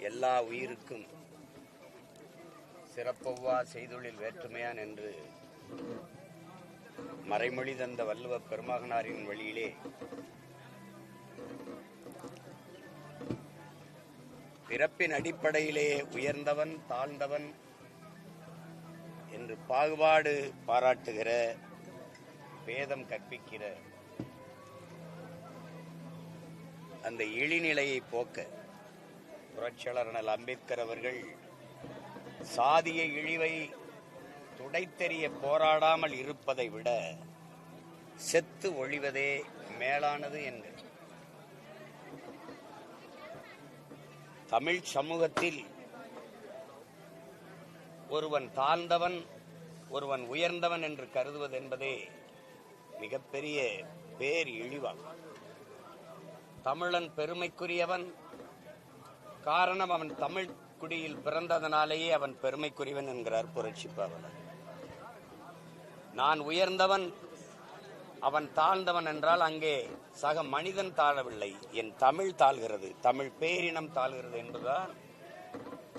எல்லா உயிருக்கும். சிறப்பவ்வா செய்தொழில் வேற்றுமையான் என்று மறைமொழி தந்த வல்லுவ பெருமகனாரின் வழியிலே பிறப்பின் அடிப்படையிலே உயர்ந்தவன் தாழ்ந்தவன் என்று பாகுபாடு பாராட்டுகிற வேதம் கற்பிக்கிற அந்த இழிநிலையை போக்க புரட்சியாளர் அண்ணல் அம்பேத்கர் அவர்கள் சாதிய இழிவை துடைத்தெறிய போராடாமல் இருப்பதை விட செத்து ஒழிவதே மேலானது என்று. தமிழ் சமூகத்தில் ஒருவன் தாழ்ந்தவன் ஒருவன் உயர்ந்தவன் என்று கருதுவது என்பதே மிகப்பெரிய பேர் இழிவாகும். தமிழன் பெருமைக்குரியவன். காரணம் அவன் தமிழ் குடியில் பிறந்ததனாலேயே அவன் பெருமைக்குரியவன் என்கிறார் புரட்சி பாவலர். நான் உயர்ந்தவன் அவன் தாழ்ந்தவன் என்றால் அங்கே சக மனிதன் தாழவில்லை. என் தமிழ் தாழ்கிறது தமிழ் பேரினம் தாழ்கிறது என்பதுதான்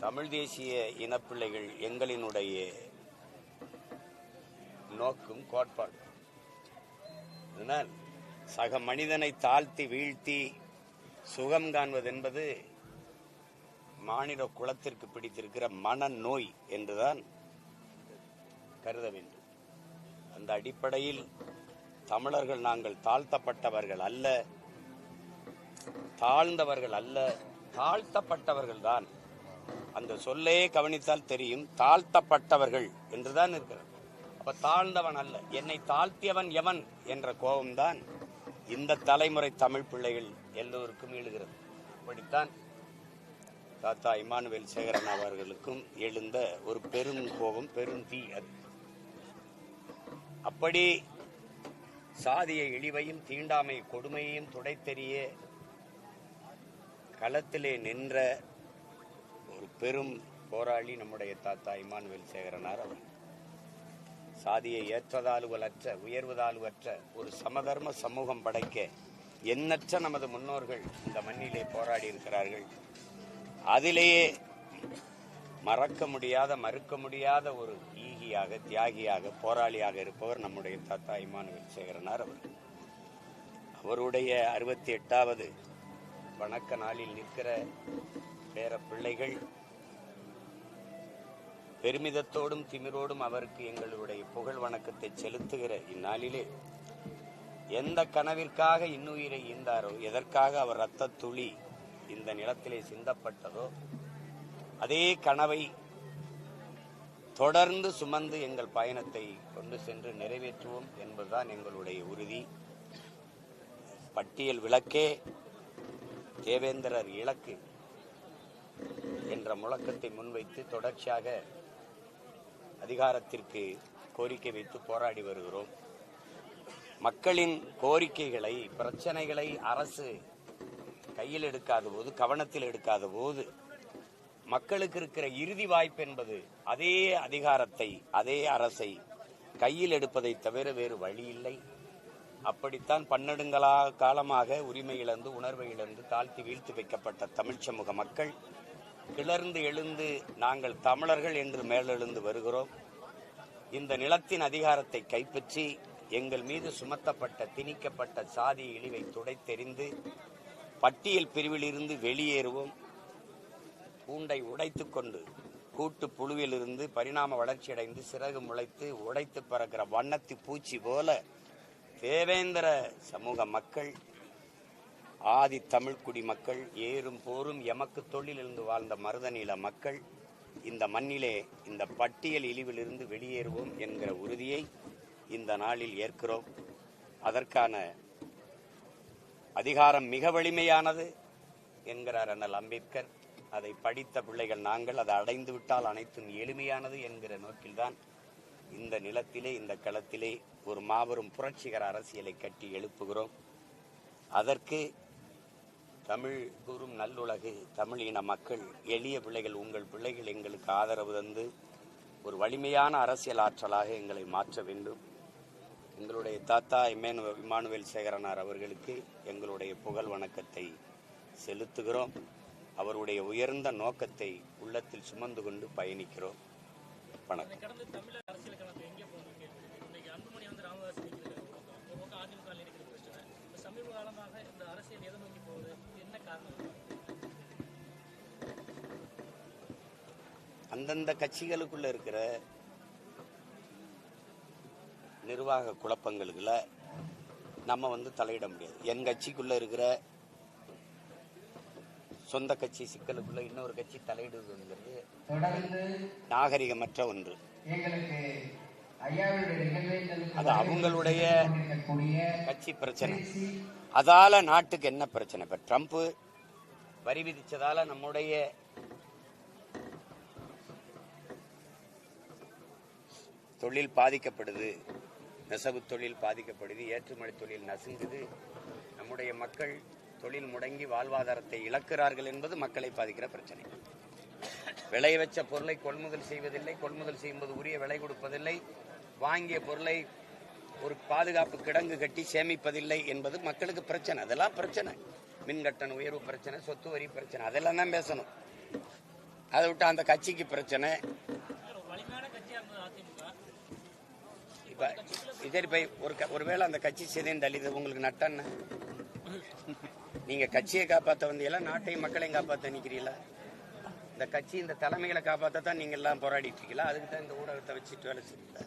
தமிழ் தேசிய இனப்பிள்ளைகள் எங்களினுடைய நோக்கும் கோட்பாடு. அதனால் சக மனிதனை தாழ்த்தி வீழ்த்தி சுகம் காண்பது என்பது மாநில குலத்திற்கு பிடித்திருக்கிற மனநோய் என்றுதான் கருத வேண்டும். அந்த அடிப்படையில் தமிழர்கள் நாங்கள் தாழ்த்தப்பட்டவர்கள் அல்ல தாழ்ந்தவர்கள் அல்ல தாழ்த்தப்பட்டவர்கள் தான். அந்த சொல்லே கவனித்தால் தெரியும் தாழ்த்தப்பட்டவர்கள் என்றுதான் இருக்கிறது. அப்ப தாழ்ந்தவன் அல்ல என்னை தாழ்த்தியவன் எவன் என்ற கோபம்தான் இந்த தலைமுறை தமிழ் பிள்ளைகள் எல்லோருக்கும் எழுகிறது. அப்படித்தான் தாத்தா இமானுவேல் சேகரன் அவர்களுக்கும் எழுந்த ஒரு பெரும் கோபம் பெரும் தீ அது. அப்படி சாதிய இழிவையும் தீண்டாமை கொடுமையையும் துடைத்தெறிய களத்திலே நின்ற ஒரு பெரும் போராளி நம்முடைய தாத்தா இமானுவேல் சேகரனார் அவர் சாதியை ஏற்றதாலுவலற்ற உயர்வதாலுவற்ற ஒரு சமதர்ம சமூகம் படைக்க எண்ணற்ற நமது முன்னோர்கள் இந்த மண்ணிலே போராடி இருக்கிறார்கள் அதிலேயே மறக்க முடியாத மறுக்க முடியாத ஒரு ஈகியாக தியாகியாக போராளியாக இருப்பவர் நம்முடைய தாத்தா இமானுவேல் சேகரனார் அவர் அவருடைய அறுபத்தி எட்டாவது வணக்க நாளில் நிற்கிற பேர பிள்ளைகள் பெருமிதத்தோடும் திமிரோடும் அவருக்கு எங்களுடைய புகழ் வணக்கத்தை செலுத்துகிற இந்நாளிலே எந்த கனவிற்காக இன்னுயிரை ஈந்தாரோ எதற்காக அவர் ரத்த துளி இந்த நிலத்திலே சிந்தப்பட்டதோ அதே கனவை தொடர்ந்து சுமந்து எங்கள் பயணத்தை கொண்டு சென்று நிறைவேற்றுவோம் என்பதுதான் எங்களுடைய உறுதி. பட்டியல் விளக்கே தேவேந்திரர் இலக்கு என்ற முழக்கத்தை முன்வைத்து தொடர்ச்சியாக அதிகாரத்திற்கு கோரிக்கை வைத்து போராடி வருகிறோம். மக்களின் கோரிக்கைகளை பிரச்சனைகளை அரசு கையில் எடுக்காத போது கவனத்தில் எடுக்காத போது மக்களுக்கு இருக்கிற இறுதி வாய்ப்பு என்பது அதே அதிகாரத்தை அதே அரசை கையில் எடுப்பதை தவிர வேறு வழி இல்லை. அப்படித்தான் பன்னெடுங்களா காலமாக உரிமை இழந்து உணர்வை இழந்து தாழ்த்தி வீழ்த்தி வைக்கப்பட்ட தமிழ்ச்சமூக சமூக மக்கள் கிளர்ந்து எழுந்து நாங்கள் தமிழர்கள் என்று மேலெழுந்து வருகிறோம். இந்த நிலத்தின் அதிகாரத்தை கைப்பற்றி எங்கள் மீது சுமத்தப்பட்ட திணிக்கப்பட்ட சாதி இழிவை துடைத்தெறிந்து பட்டியல் பிரிவிலிருந்து வெளியேறுவோம். பூண்டை உடைத்துக் கொண்டு கூட்டு புழுவிலிருந்து பரிணாம வளர்ச்சியடைந்து சிறகு முளைத்து உடைத்து பறக்கிற வண்ணத்து பூச்சி போல தேவேந்திர சமூக மக்கள் ஆதி தமிழ்குடி மக்கள் ஏறும் போரும் எமக்கு தொழிலிருந்து வாழ்ந்த மருதநீல மக்கள் இந்த மண்ணிலே இந்த பட்டியல் இழிவிலிருந்து வெளியேறுவோம் என்கிற உறுதியை இந்த நாளில் ஏற்கிறோம். அதற்கான அதிகாரம் மிக வலிமையானது என்கிறார் அண்ணல் அம்பேத்கர். அதை படித்த பிள்ளைகள் நாங்கள் அதை அடைந்து விட்டால் அனைத்தும் எளிமையானது என்கிற நோக்கில்தான் இந்த நிலத்திலே இந்த களத்திலே ஒரு மாபெரும் புரட்சிகர அரசியலை கட்டி எழுப்புகிறோம். அதற்கு தமிழ் கூறும் நல்லுலகு தமிழ் இன மக்கள் எளிய பிள்ளைகள் உங்கள் பிள்ளைகள் எங்களுக்கு ஆதரவு தந்து ஒரு வலிமையான அரசியல் ஆற்றலாக எங்களை மாற்ற வேண்டும். எங்களுடைய தாத்தா இமேனு இமானுவேல் சேகரனார் அவர்களுக்கு எங்களுடைய புகழ் வணக்கத்தை செலுத்துகிறோம். அவருடைய உயர்ந்த நோக்கத்தை உள்ளத்தில் சுமந்து கொண்டு பயணிக்கிறோம். வணக்கம் கடந்து தமிழக அரசியல் களத்தில் எங்கே போனீங்க இன்னைக்கு அன்புமணி வந்து ராமதாஸ் நிற்கிறது ஒரு பக்கம் அதிமுக ல இருக்கிற பிரச்சனை இப்ப சமீப காலமாக இந்த அரசியல் எதை நோக்கி போகுது என்ன காரணம் அந்தந்த கட்சிகளுக்குள்ள இருக்கிற நிர்வாக குழப்பங்களுக்குள்ள நம்ம வந்து தலையிட முடியாது. என் கட்சிக்குள்ள இருக்கிற சொந்த கட்சி சிக்கலுக்குள்ள இன்னொரு கட்சி தலையிடுவதுங்கிறது நாகரிகமற்ற ஒன்று. அது அவங்களுடைய கட்சி பிரச்சனை. அதால நாட்டுக்கு என்ன பிரச்சனை? இப்ப ட்ரம்ப் வரி விதிச்சதால நம்முடைய தொழில் பாதிக்கப்படுது. நெசவு தொழில் பாதிக்கப்படுது. ஏற்றுமதி தொழில் நசுங்குது. நம்முடைய மக்கள் தொழில் முடங்கி வாழ்வாதாரத்தை இழக்கிறார்கள் என்பது மக்களை பாதிக்கிற பிரச்சனை. விளைய வச்ச பொருளை கொள்முதல் செய்வதில்லை. கொள்முதல் செய்யும்போது உரிய விலை கொடுப்பதில்லை. வாங்கிய பொருளை ஒரு பாதுகாப்பு கிடங்கு கட்டி சேமிப்பதில்லை என்பது மக்களுக்கு பிரச்சனை. அதெல்லாம் பிரச்சனை. மின்கட்டண உயர்வு பிரச்சனை சொத்து வரி பிரச்சனை அதெல்லாம் தான் பேசணும். அதை விட்டு அந்த கட்சிக்கு பிரச்சனை. ஒரு வலிமையான இப்ப போய் ஒரு ஒருவேளை அந்த கட்சி சிதைந்து அழிது உங்களுக்கு நட்டன்னு நீங்க கட்சியை காப்பாத்த வந்தீங்களா? நாட்டையும் மக்களையும் காப்பாத்த நிக்கிறீங்களா? இந்த கட்சி இந்த தலைமைகளை காப்பாத்த தான் நீங்க எல்லாம் போராடிட்டு இருக்கீங்களா? அதுக்கு தான் இந்த ஊடகத்தை வச்சுட்டு வேலை செய்யல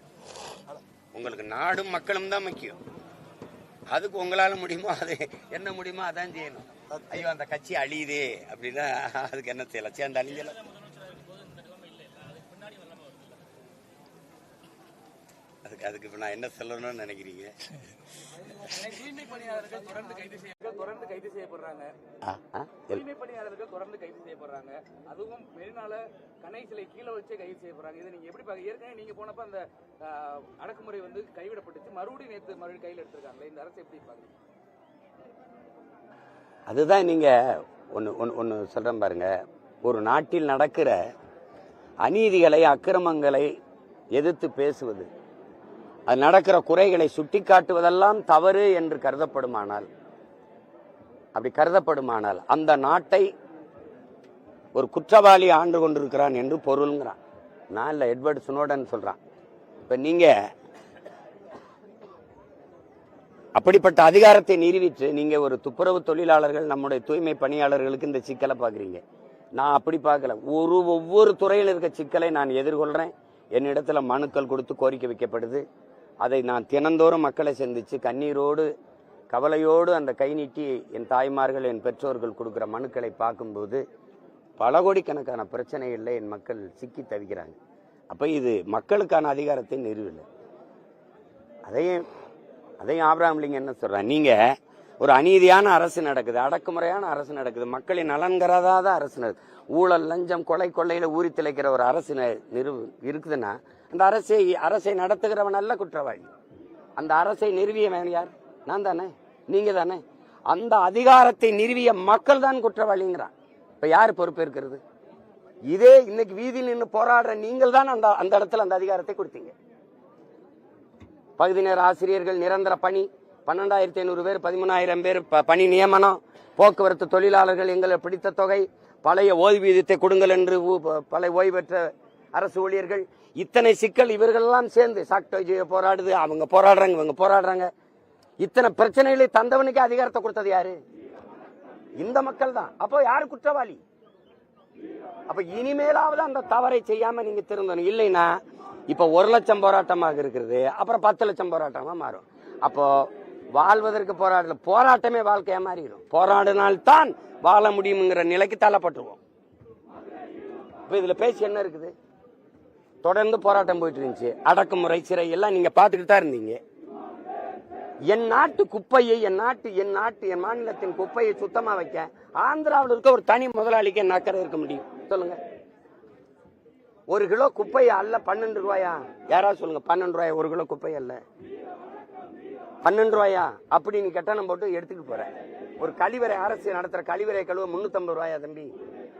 உங்களுக்கு நாடும் மக்களும் தான் முக்கியம். அதுக்கு உங்களால முடியுமோ? அது என்ன முடியுமோ? அதான் செய்யணும். ஐயோ அந்த கட்சி அழியுதே. அப்படின்னா அதுக்கு என்ன செய்யலாம்? சேர்ந்து அழியல அதுக்கு அதுக்கு இப்போ இப்ப நான் என்ன சொல்லணும்னு நினைக்கிறீங்க? தொடர்ந்து கைது செய்யப்படுறாங்க. தூய்மை பணியாளர்கள் தொடர்ந்து கைது செய்யப்படுறாங்க. அதுவும் மெரினால கணை சிலை கீழே வச்சே கைது செய்யப்படுறாங்க. இதை நீங்க எப்படி பாக்க ஏற்கனவே நீங்க போனப்ப அந்த அடக்குமுறை வந்து கைவிடப்பட்டுச்சு. மறுபடியும் நேற்று மறுபடியும் கையில் எடுத்திருக்காங்களே. இந்த அரசு எப்படி பாக்குறீங்க? அதுதான் நீங்க ஒன்று ஒன்று ஒன்று சொல்றேன் பாருங்க. ஒரு நாட்டில் நடக்கிற அநீதிகளை அக்கிரமங்களை எதிர்த்து பேசுவது அது நடக்கிற குறைகளை சுட்டிக்காட்டுவதெல்லாம் தவறு என்று கருதப்படுமானால் அப்படி கருதப்படுமானால் அந்த நாட்டை ஒரு குற்றவாளி ஆண்டு கொண்டிருக்கிறான் என்று பொருள்ங்கிறான். நான் இல்லை எட்வர்ட் சுனோடன் சொல்கிறான் இப்போ நீங்கள் அப்படிப்பட்ட அதிகாரத்தை நிரூபித்து நீங்கள் ஒரு துப்புரவு தொழிலாளர்கள் நம்முடைய தூய்மை பணியாளர்களுக்கு இந்த சிக்கலை பார்க்குறீங்க. நான் அப்படி பார்க்கல. ஒரு ஒவ்வொரு துறையில் இருக்க சிக்கலை நான் எதிர்கொள்கிறேன் என்னிடத்தில் மனுக்கள் கொடுத்து கோரிக்கை வைக்கப்படுது. அதை நான் தினந்தோறும் மக்களை சந்தித்து கண்ணீரோடு கவலையோடு அந்த கை நீட்டி என் தாய்மார்கள் என் பெற்றோர்கள் கொடுக்குற மனுக்களை பார்க்கும்போது பல கோடிக்கணக்கான பிரச்சனைகளில் என் மக்கள் சிக்கி தவிக்கிறாங்க. அப்போ இது மக்களுக்கான அதிகாரத்தை நிறுவலை அதையும் அதையும் ஆபிரகாம் என்ன சொல்றான் நீங்கள் ஒரு அநீதியான அரசு நடக்குது அடக்குமுறையான அரசு நடக்குது மக்களின் நலன்கராதாத அரசு நடக்குது. ஊழல் லஞ்சம் கொலை கொள்ளையில் ஊறி திளைக்கிற ஒரு அரசு ந- நிறு இருக்குதுன்னா அந்த அரசை அரசை நடத்துகிறவன் அல்ல குற்றவாளி. அந்த அரசை நிறுவியவன் யார்? நான் தானே? நீங்க தானே? அந்த அதிகாரத்தை நிறுவிய மக்கள் தான் குற்றவாளிங்கிறான். இப்ப யார் பொறுப்பேற்கிறது இதே இன்னைக்கு வீதியில் நின்று போராடுற நீங்கள் தான் அந்த அந்த இடத்துல அந்த அதிகாரத்தை கொடுத்தீங்க. பகுதி நேர ஆசிரியர்கள் நிரந்தர பணி பன்னெண்டாயிரத்தி ஐநூறு பேர் பதிமூணாயிரம் பேர் பணி நியமனம் போக்குவரத்து தொழிலாளர்கள் எங்களை பிடித்த தொகை பழைய ஓய்வூதியத்தை கொடுங்கள் என்று பல பழைய ஓய்வு பெற்ற அரசு ஊழியர்கள் இத்தனை சிக்கல் இவர்களெல்லாம் சேர்ந்து சாக்டோஜியை போராடுது அவங்க போராடுறாங்க இவங்க போராடுறாங்க. இத்தனை பிரச்சனைகளை தந்தவனுக்கு அதிகாரத்தை கொடுத்தது யாரு? இந்த மக்கள் தான். அப்போ யாரு குற்றவாளி? அப்ப இனிமேலாவது அந்த தவறை செய்யாம நீங்க திருந்தணும். இல்லைன்னா இப்ப ஒரு லட்சம் போராட்டமாக இருக்கிறது அப்புறம் பத்து லட்சம் போராட்டமா மாறும். அப்போ வாழ்வதற்கு போராடல போராட்டமே வாழ்க்கையா மாறிடும். போராடினால்தான் வாழ முடியுங்கிற நிலைக்கு தள்ளப்பட்டுருவோம். இப்ப இதுல பேசி என்ன இருக்குது? தொடர்ந்து போராட்டம் போயிட்டு இருந்துச்சு. அடக்குமுறை சிறை எல்லாம் நீங்க பாத்துக்கிட்டு தான் இருந்தீங்க. என் நாட்டு குப்பையை என் நாட்டு என் நாட்டு என் மாநிலத்தின் குப்பையை சுத்தமா வைக்க ஆந்திராவில் இருக்க ஒரு தனி முதலாளிக்கு என் அக்கறை இருக்க முடியும். சொல்லுங்க. ஒரு கிலோ குப்பை அல்ல பன்னெண்டு ரூபாயா? யாராவது சொல்லுங்க பன்னெண்டு ரூபாயா? ஒரு கிலோ குப்பை அல்ல. பன்னெண்டு ரூபாயா? அப்படி நீ கட்டணம் போட்டு எடுத்துட்டு போற. ஒரு கழிவறை அரசு நடத்துற கழிவறை கழுவ முன்னூத்தம்பது ரூபாயா தம்பி?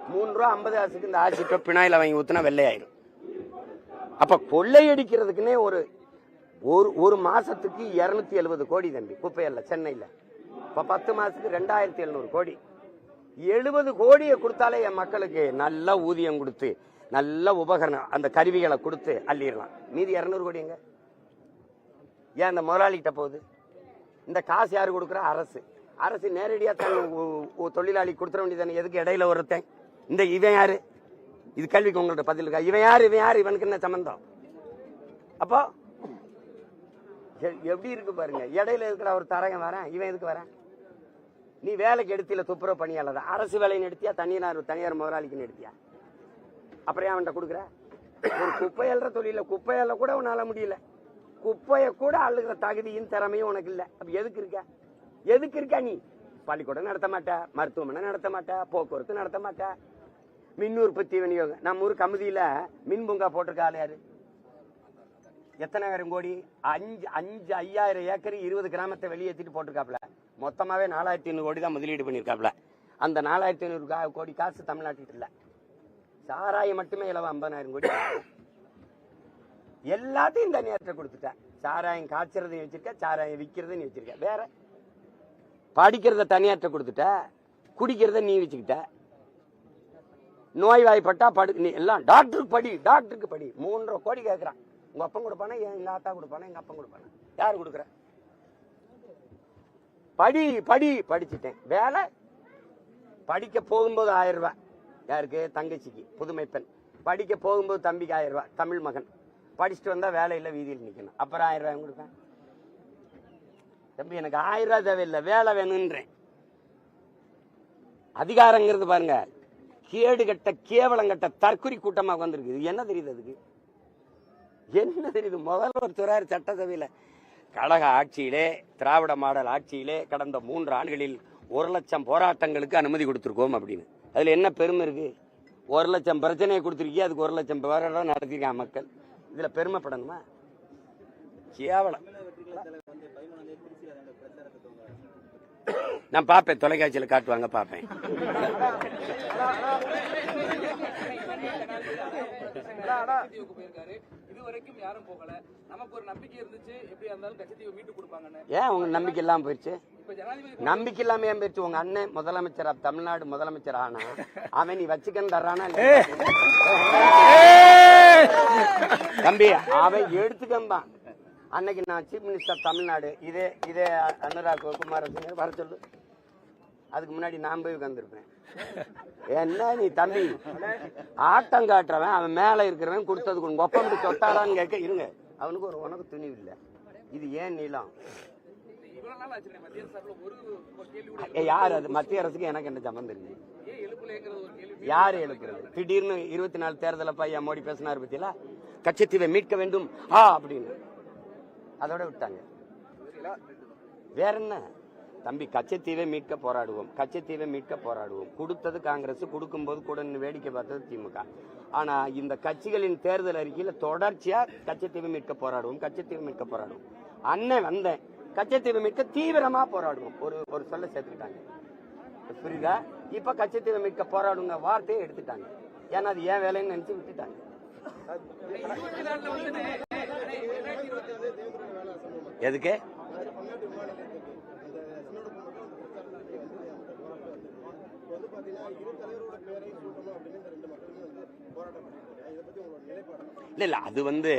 மூணு ரூபா ஐம்பது காசுக்கு இந்த ஆசிட்டோ பினாயில வாங்கி ஊத்துனா வெள்ளையாயிரும். அப்ப கொள்ளையடிக்கிறதுக்குன்னே ஒரு ஒரு ஒரு மாசத்துக்கு இருநூத்தி எழுபது கோடி தம்பி குப்பையல்ல சென்னையில். இப்போ பத்து மாசத்துக்கு ரெண்டாயிரத்தி எழுநூறு கோடி. எழுபது கோடியை கொடுத்தாலே என் மக்களுக்கு நல்ல ஊதியம் கொடுத்து நல்ல உபகரணம் அந்த கருவிகளை கொடுத்து அள்ளிடலாம். மீதி இரநூறு கோடிங்க. ஏன் அந்த முதலாளிகிட்ட போகுது? இந்த காசு யார் கொடுக்குறா? அரசு. அரசு நேரடியாக தன் தொழிலாளி கொடுத்துட வேண்டியதானே எதுக்கு இடையில ஒருத்தன்? இந்த இவன் யாரு? இது கேள்விக்கு உங்கள்ட்ட பதில் இருக்கா? இவன் யார்? இவன் யார்? இவனுக்கு என்ன சம்பந்தம்? அப்போ எப்படி இருக்கு பாருங்க. இடையில இருக்கிற ஒரு தரங்க வரேன். இவன் எதுக்கு வரேன்? நீ வேலைக்கு எடுத்தில துப்புரவு பணியாளர் அரசு வேலையை எடுத்தியா தனியார் தனியார் முதலாளிக்கு எடுத்தியா அப்புறம் ஏன் அவன்கிட்ட கொடுக்குற? ஒரு குப்பை அள்ளுற தொழில குப்பை கூட உன்னால முடியல. குப்பையை கூட அள்ளுகிற தகுதியும் திறமையும் உனக்கு இல்ல. அப்ப எதுக்கு இருக்க? எதுக்கு இருக்கா நீ? பள்ளிக்கூடம் நடத்த மாட்டா மருத்துவமனை நடத்த மாட்டா போக்குவரத்து நடத்த மாட்ட. மின் உற்பத்தி விநியோகம். நம்ம ஊர் கமிதியில மின் பூங்கா போட்டிருக்காள் யாரு? எத்தனாயிரம் கோடி? அஞ்சு அஞ்சு ஐயாயிரம் ஏக்கர் இருபது கிராமத்தை வெளியேற்றிட்டு போட்டிருக்காப்ல மொத்தமாகவே நாலாயிரத்தி ஐநூறு கோடி தான் முதலீடு பண்ணியிருக்காப்ல அந்த நாலாயிரத்தி ஐநூறு கா- கோடி காசு தமிழ்நாட்டுக்கு இல்லை. சாராயம் மட்டுமே இலவ ஐம்பதாயிரம் கோடி. எல்லாத்தையும் தனியார்ட்ட கொடுத்துட்டேன். சாராயம் காய்ச்சறதையும் வச்சுருக்கேன் சாராயம் விற்கிறதையும் நீ வச்சிருக்க. வேற? படிக்கிறத தனியார்ட்ட கொடுத்துட்ட. குடிக்கிறத நீ வச்சுக்கிட்ட. நோய்வாய்ப்பட்டா படு நீ எல்லாம் டாக்டருக்கு படி டாக்டருக்கு படி. மூன்றரை கோடி கேட்குறான் உங்க அப்பன் கொடுப்பானா? எங்க ஆத்தா கொடுப்பானா? எங்க அப்பன் கொடுப்பானா? யார் கொடுக்குற? படி படி படிச்சுட்டேன். வேலை? படிக்க போகும்போது ஆயிரம் ரூபாய். யாருக்கு? தங்கச்சிக்கு. புதுமை பெண் படிக்க போகும்போது தம்பிக்கு ஆயிரம் ரூபாய். தமிழ் மகன். படிச்சுட்டு வந்தா வேலையில் வீதியில் நிற்கணும் அப்புறம் ஆயிரம் ரூபாய் கொடுப்பேன்? தம்பி எனக்கு ஆயிரம் ரூபாய் தேவையில்லை. வேலை வேணுன்றேன். அதிகாரங்கிறது பாருங்க. கேடு கட்ட கேவலங்கட்ட தற்குறி கூட்டமாக வந்திருக்கு இது என்ன தெரியுது அதுக்கு? என்ன தெரியுது? முதல்வர் துறையார் சட்டசபையில் கழக ஆட்சியிலே திராவிட மாடல் ஆட்சியிலே கடந்த மூன்று ஆண்டுகளில் ஒரு லட்சம் போராட்டங்களுக்கு அனுமதி கொடுத்துருக்கோம் அப்படின்னு. அதில் என்ன பெருமை இருக்குது ஒரு லட்சம் பிரச்சனையை கொடுத்துருக்கீங்க அதுக்கு ஒரு லட்சம் போராட்டம் நடத்திருக்காங்க மக்கள். இதில் பெருமைப்படணுமா? கேவலம். நான் பார்ப்பேன் தொலைக்காட்சியில் காட்டுவாங்க பார்ப்பேன் ஏன் உங்க நம்பிக்கை இல்லாம போயிடுச்சு நம்பிக்கை இல்லாம ஏன் போயிடுச்சு உங்க அண்ணன் முதலமைச்சர் தமிழ்நாடு முதலமைச்சர் ஆனா அவன் நீ வச்சுக்கன்னு தர்றானா தம்பி அவன் எடுத்துக்கம்பான். அன்னைக்கு நான் சீஃப் மினிஸ்டர் தமிழ்நாடு. இதே இதே அனுராக் குமாரசிங்க வர சொல்லு. அதுக்கு முன்னாடி நான் போய் உட்காந்துருப்பேன் என்ன நீ தம்பி? ஆட்டம் காட்டுறவன் அவன் மேல இருக்கிறவன் கொடுத்ததுக்கு கொடுங்க ஒப்பம் சொட்டாரான்னு கேட்க இருங்க. அவனுக்கு ஒரு உனக்கு துணிவு இல்லை. இது ஏன் நீளம்? யார் அது? மத்திய அரசுக்கு எனக்கு என்ன சம்பந்தம் இருக்கு யார் எழுப்புறது? திடீர்னு இருபத்தி நாலு தேர்தல பையன் மோடி பேசினார் பத்தியில கச்சத்தீவை மீட்க வேண்டும். ஆ அப்படின்னு. அதோட விட்டாங்க. வேற என்ன தம்பி கச்சத்தீவை மீட்க போராடுவோம். கச்சத்தீவை மீட்க போராடுவோம். கொடுத்தது காங்கிரஸ் கொடுக்கும்போது கூட வேடிக்கை பார்த்தது திமுக. ஆனா இந்த கட்சிகளின் தேர்தல் அறிக்கையில தொடர்ச்சியா கச்சத்தீவை மீட்க போராடுவோம் கச்சத்தீவை மீட்க போராடுவோம். அண்ணன் வந்தேன். கச்சத்தீவை மீட்க தீவிரமா போராடுவோம். ஒரு ஒரு சொல்ல சேர்த்துக்கிட்டாங்க. புரியுதா? இப்ப கச்சத்தீவை மீட்க போராடுங்க வார்த்தையை எடுத்துட்டாங்க. ஏன்னா அது ஏன் வேலைன்னு நினைச்சு விட்டுட்டாங்க. எதுக்கு? இல்ல இல்ல அது வந்து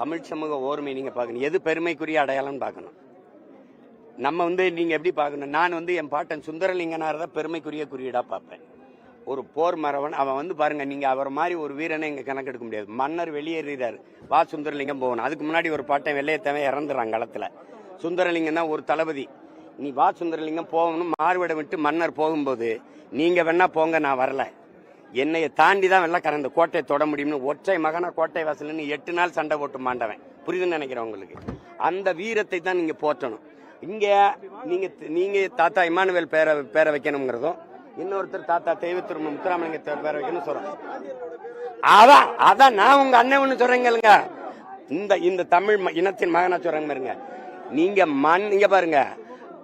தமிழ் சமூக ஓர்மை நீங்க பார்க்கணும். எது பெருமைக்குரிய அடையாளம்னு பார்க்கணும். நம்ம வந்து நீங்க எப்படி பார்க்கணும்? நான் வந்து என் பாட்டன் சுந்தரலிங்கனார் தான் பெருமைக்குரிய குறியீடா பார்ப்பேன். ஒரு போர் மரவன் அவன் வந்து பாருங்க நீங்க அவர் மாதிரி ஒரு வீரனை இங்க கணக்கெடுக்க முடியாது. மன்னர் வெளியேறாரு வா சுந்தரலிங்கம் போகணும் அதுக்கு முன்னாடி ஒரு பாட்டன் வெள்ளையத்தவன் இறந்துறான் களத்துல. சுந்தரலிங்கம் தான் ஒரு தளபதி. நீ வா சுந்தரலிங்கம் போகணும் மாறுவிடம் விட்டு மன்னர் போகும்போது நீங்க வேணா போங்க நான் வரல. என்னைய தாண்டி தான் வெள்ளக்காரன் இந்த கோட்டையை தொட முடியும்னு ஒற்றை மகனா கோட்டை வாசல்னு எட்டு நாள் சண்டை போட்டு மாண்டவன். புரியுதுன்னு நினைக்கிறேன் உங்களுக்கு. அந்த வீரத்தை தான் நீங்க போற்றணும். இங்க நீங்க நீங்க தாத்தா இமானுவேல் பேர பேர வைக்கணுங்கிறதும் இன்னொருத்தர் தாத்தா தெய்வத்திரு முத்துராமலிங்க பேரை வைக்கணும்னு சொல்றோம்? அதான் அதான் நான் உங்க அண்ணன் ஒண்ணு சொல்றேங்க இந்த இந்த தமிழ் ம- இனத்தின் மகனா சொல்றாங்க பாருங்க. நீங்க மண் இங்க பாருங்க.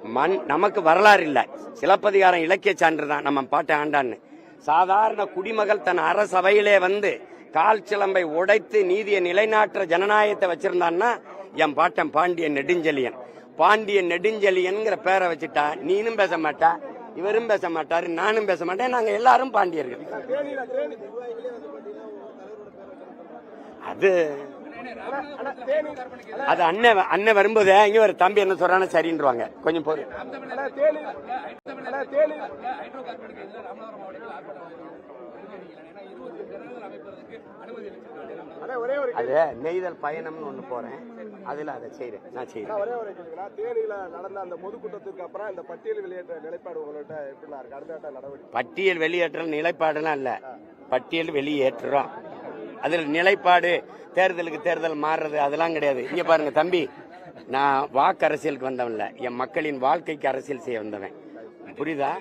மண் நமக்கு வரலாறு இல்ல. சிலப்பதிகாரம் இலக்கிய சான்று தான். நம்ம பாட்டை ஆண்டான்னு. சாதாரண குடிமகள் தன் அரசவையிலே வந்து கால் சிலம்பை உடைத்து நீதியை நிலைநாட்டுற ஜனநாயகத்தை வச்சிருந்தான்னா என் பாட்டன் பாண்டியன் நெடுஞ்செழியன். பாண்டியன் நெடுஞ்செலியன்ங்கிற பேரை வச்சுட்டா நீனும் பேச மாட்டா இவரும் பேச மாட்டாரு நானும் பேச மாட்டேன் நாங்க எல்லாரும் பாண்டியர்கள். அது அது அண்ணன் அண்ணன் வரும்போது இங்க ஒரு தம்பி என்ன சொல்றானோ சரின்றுவாங்க. கொஞ்சம் பொறு. அது நெய்தல் பயணம்னு ஒண்ணு போறேன். அதுல அதை செய்யறேன் நான் செய்யறேன் ஒரே ஒரு தேனியில நடந்த அந்த பொதுக்கூட்டத்துக்கு அப்புறம் இந்த பட்டியல் வெளியேற்ற நிலைப்பாடு உங்கள்கிட்ட எப்படி இருக்கு? அடுத்த நடவடிக்கை. பட்டியல் வெளியேற்றல் நிலைப்பாடுலாம் இல்ல. பட்டியல் வெளியேற்றுறோம். அதுல நிலைப்பாடு தேர்தலுக்கு தேர்தல் மாறுறது அதெல்லாம் கிடையாது. இங்க பாருங்க தம்பி. நான் வாக்கு அரசியலுக்கு வந்தவன் இல்ல. என் மக்களின் வாழ்க்கைக்கு அரசியல் செய்ய வந்தவன். புரியுதா?